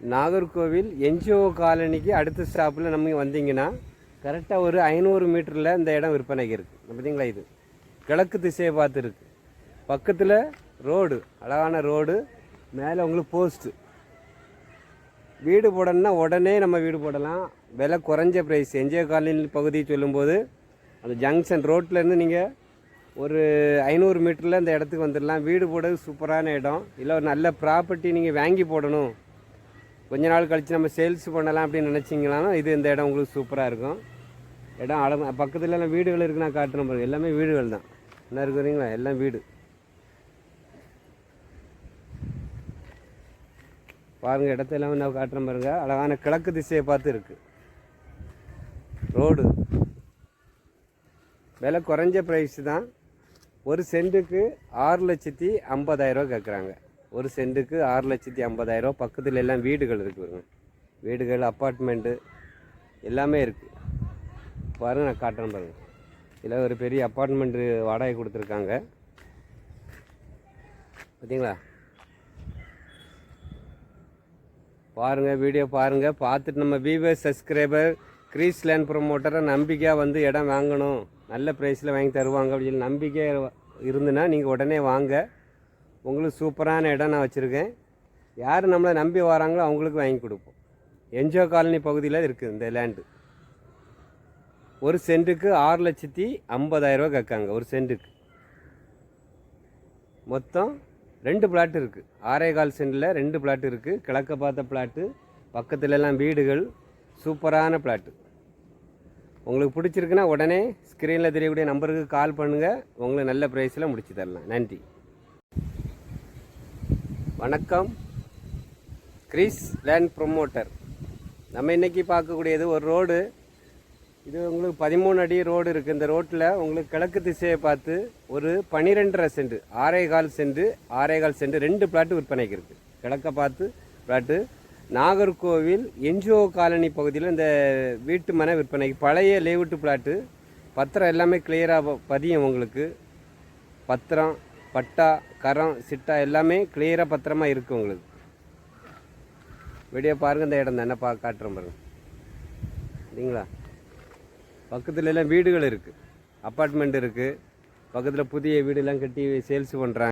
Nagercoil NGO காலனிக்கு அடுத்த ஸ்டாப்பில் நம்ம வந்தீங்கன்னா கரெக்டாக ஒரு ஐநூறு மீட்டரில் இந்த இடம் விற்பனைக்கு இருக்குது பார்த்தீங்களா இது? கிழக்கு திசையை பார்த்துருக்கு பக்கத்தில் ரோடு அழகான ரோடு மேலே உங்களுக்கு போஸ்ட்டு வீடு போடணும்னா உடனே நம்ம வீடு போடலாம். விலை குறைஞ்ச ப்ரைஸ் என்ஜிஓ காலனி பகுதி சொல்லும்போது அந்த ஜங்ஷன் ரோட்லேருந்து நீங்கள் ஒரு ஐநூறு மீட்டரில் அந்த இடத்துக்கு வந்துடலாம். வீடு போடுறது சூப்பரான இடம். இல்லை ஒரு நல்ல ப்ராப்பர்ட்டி நீங்கள் வாங்கி போடணும். கொஞ்ச நாள் கழித்து நம்ம சேல்ஸ் பண்ணலாம் அப்படின்னு நினச்சிங்களாலும் இது இந்த இடம் உங்களுக்கு சூப்பராக இருக்கும். இடம் அழகு பக்கத்தில் எல்லாம் வீடுகள் இருக்குது நான் காட்டுறேன் பாருங்கள் எல்லாமே வீடுகள் தான். என்ன இருக்குறீங்களா எல்லாம் வீடு. பாருங்கள் இடத்த எல்லாமே நான் காட்டுறேன் பாருங்கள் அழகான கிழக்கு திசையை பார்த்து இருக்குது ரோடு. விலை குறைஞ்ச ப்ரைஸ் தான். ஒரு சென்ட்டுக்கு ஆறு லட்சத்தி ஐம்பதாயிரரூவா கேட்குறாங்க ஒரு சென்ட்டுக்கு ஆறு லட்சத்தி ஐம்பதாயிரரூவா பக்கத்தில் எல்லாம் வீடுகள் இருக்குதுங்க வீடுகள் அப்பார்ட்மெண்ட்டு எல்லாமே இருக்குது பாருங்க நான் காட்டுறேன் பாருங்கள் இதில் ஒரு பெரிய அப்பார்ட்மெண்ட்டு வாடகை கொடுத்துருக்காங்க. பார்த்தீங்களா பாருங்கள் வீடியோ பாருங்கள் பார்த்துட்டு நம்ம வியூவர் சப்ஸ்கிரைபர் க்ரீஸ் லேண்ட் ப்ரொமோட்டரை நம்பிக்கையாக வந்து இடம் வாங்கணும். நல்ல ப்ரைஸில் வாங்கி தருவாங்க அப்படின்னு நம்பிக்கை இருந்துன்னா நீங்கள் உடனே வாங்க. உங்களுக்கு சூப்பரான இடம் நான் வச்சுருக்கேன். யார் நம்மளை நம்பி வராங்களோ அவங்களுக்கு வாங்கி கொடுப்போம். என்ஜிஓ காலனி பகுதியில் இருக்குது இந்த லேண்டு ஒரு சென்ட்டுக்கு ஆறு லட்சத்தி ஐம்பதாயிரரூவா கேட்காங்க ஒரு சென்ட்டுக்கு. மொத்தம் ரெண்டு பிளாட் இருக்குது ஆறே கால் சென்டில் ரெண்டு பிளாட் இருக்குது கிழக்க பார்த்த பிளாட்டு பக்கத்துலலாம் வீடுகள் சூப்பரான பிளாட்டு உங்களுக்கு பிடிச்சிருக்குன்னா உடனே ஸ்க்ரீனில் தெரியக்கூடிய நம்பருக்கு கால் பண்ணுங்கள் உங்களுக்கு நல்ல ப்ரைஸில் முடிச்சு தரலாம். நன்றி. வணக்கம். கிறிஸ் லேண்ட் ப்ரொமோட்டர் நம்ம இன்றைக்கி பார்க்கக்கூடியது ஒரு ரோடு. இது உங்களுக்கு பதிமூணு அடி ரோடு இருக்குது இந்த ரோட்டில் உங்களுக்கு கிழக்கு திசையை பார்த்து ஒரு பனிரெண்டரை சென்ட் ஆறே கால் சென்ட் ஆறே கால் சென்ட் ரெண்டு பிளாட்டு விற்பனைக்கு இருக்குது கிழக்கை பார்த்து பிளாட்டு. நாகர்கோவில் என்ஜிஓ காலனி பகுதியில் இந்த வீட்டு மனை விற்பனைக்கு பழைய லேவுட்டு பிளாட்டு. பத்திரம் எல்லாமே கிளியராக பதியும் உங்களுக்கு. பத்திரம் பட்டா கரம் சிட்டா எல்லாமே கிளியராக பத்திரமாக இருக்குது உங்களுக்கு. வெளியே பாருங்கள் இந்த இடம் தான் என்ன பா காட்டுறேன் பாருங்கள் சரிங்களா? பக்கத்துல எல்லாம் வீடுகள் இருக்குது அப்பார்ட்மெண்ட் இருக்குது பக்கத்தில் புதிய வீடுலாம் கட்டி சேல்ஸ் பண்ணுறாங்க